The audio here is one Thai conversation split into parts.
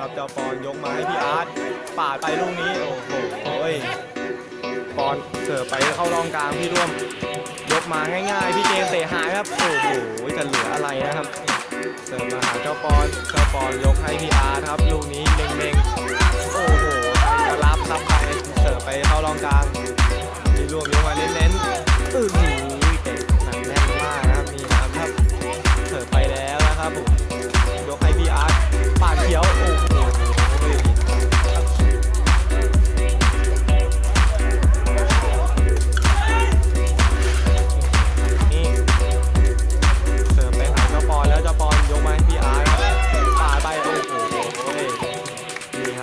ครับเจ้าปอนยกมาให้พี่อาร์ตปาดไปลูกนี้โอ้โหปอนเสิร์ฟไปเข้าร่องกลางพี่ร่วม ยกมาง่ายๆพี่เจมส์เตะหายครับโอ้โหจะเหลืออะไรนะครับ เสิร์ฟมาหาเจ้าปอนเจ้าปอนยกให้พี่อาร์ตครับลูกนี้เล็งๆโอ้โหจะรับรับไปเสิร์ฟไปเข้ารองกลางพี่ร่วมยกมาเน้นๆอื้อ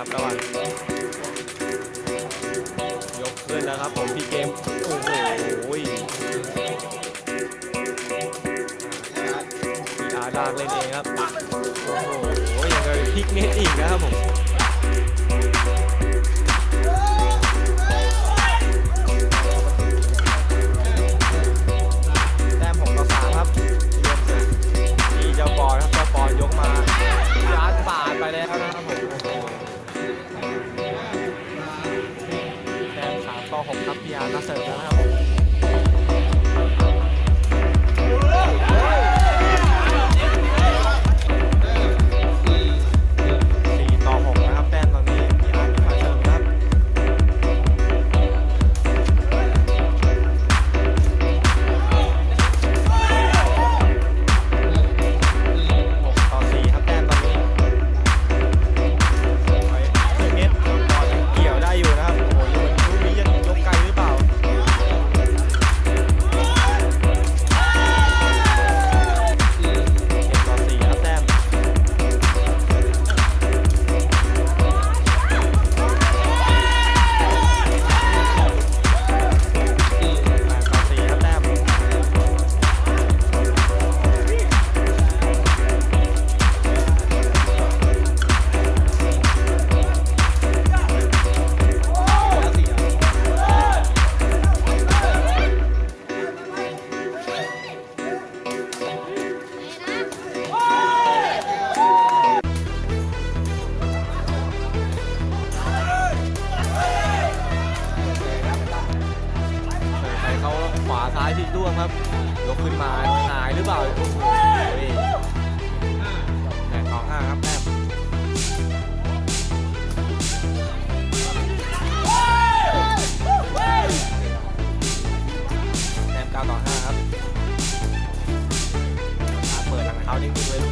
ครับระหว่างยกขึ้นแล้วครับผมพี่เกม โอ้โหพี่อาร์ตลากเล่นเองครับ โอ้โหยังไงพลิกเน็ตอีกนะครับผม ครับพี่อาร์ตมาเสิร์ฟแล้วนะครับ ขวาซ้ายทิ้งด้วงครับยกขึ้นมาหายหรือเปล่าโอ้โหแปดต่อห้าครับแต้มแต้มเก้าต่อห้าครับเปิดหลังเท้านิ่งๆเลย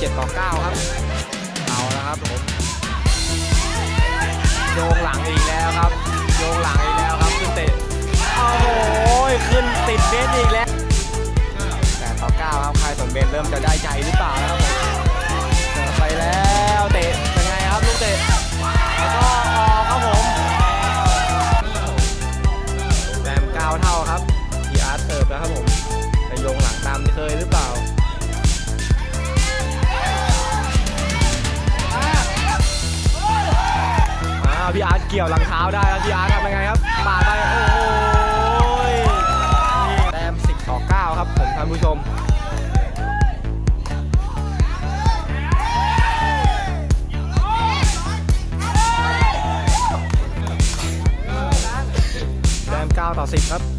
7 ต่อ 9 ครับ เอาละครับผมโยงหลังอีกแล้วครับ โยงหลังอีกแล้วครับขึ้นติดโอ้โหขึ้นติดเบสอีกแล้ว 8 ต่อ 9 ครับใครสนเบสเริ่มจะได้ใจหรือเปล่าครับผม พี่อาร์ตเกี่ยวหลังเท้าได้แล้วพี่อาร์ตทำยังไงครับปาดไปโอ้ยแต้ม10ต่อ9ครับผมท่านผู้ชมแต้ม9ต่อ10 ครับ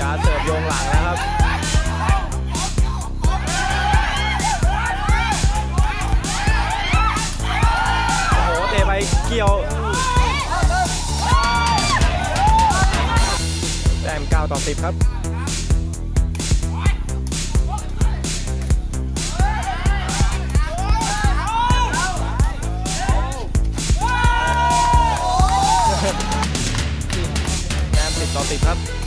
ยาเสิร์ฟโยงหลังแล้วครับโอ้โหเตะไปเกี่ยวแต้ม9ต่อ 10 ครับแต้ม10ต่อ10ครับ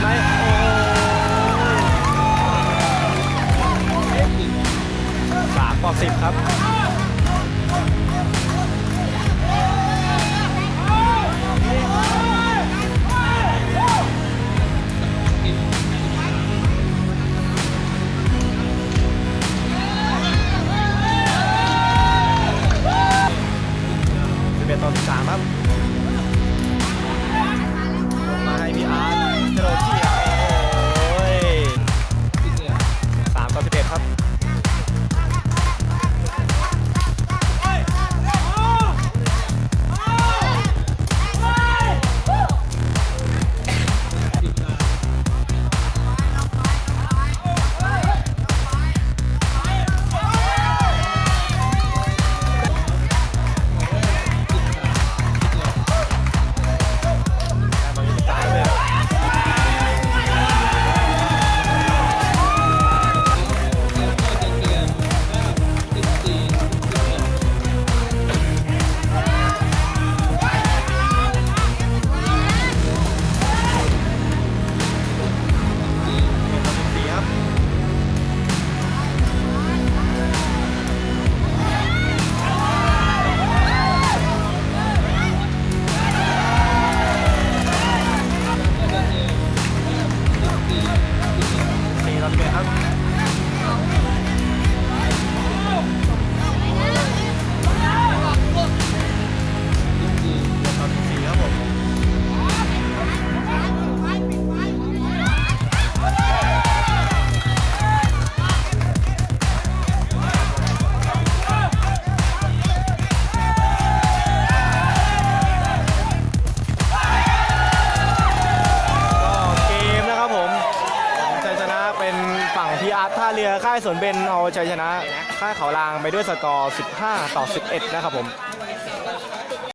ไหมโอ้สามต่อสิบครับ ค่ายสวนเบนเอาชัยชนะ ค่ายเขาลางไปด้วยสกอร์ 15 ต่อ 11 นะครับผม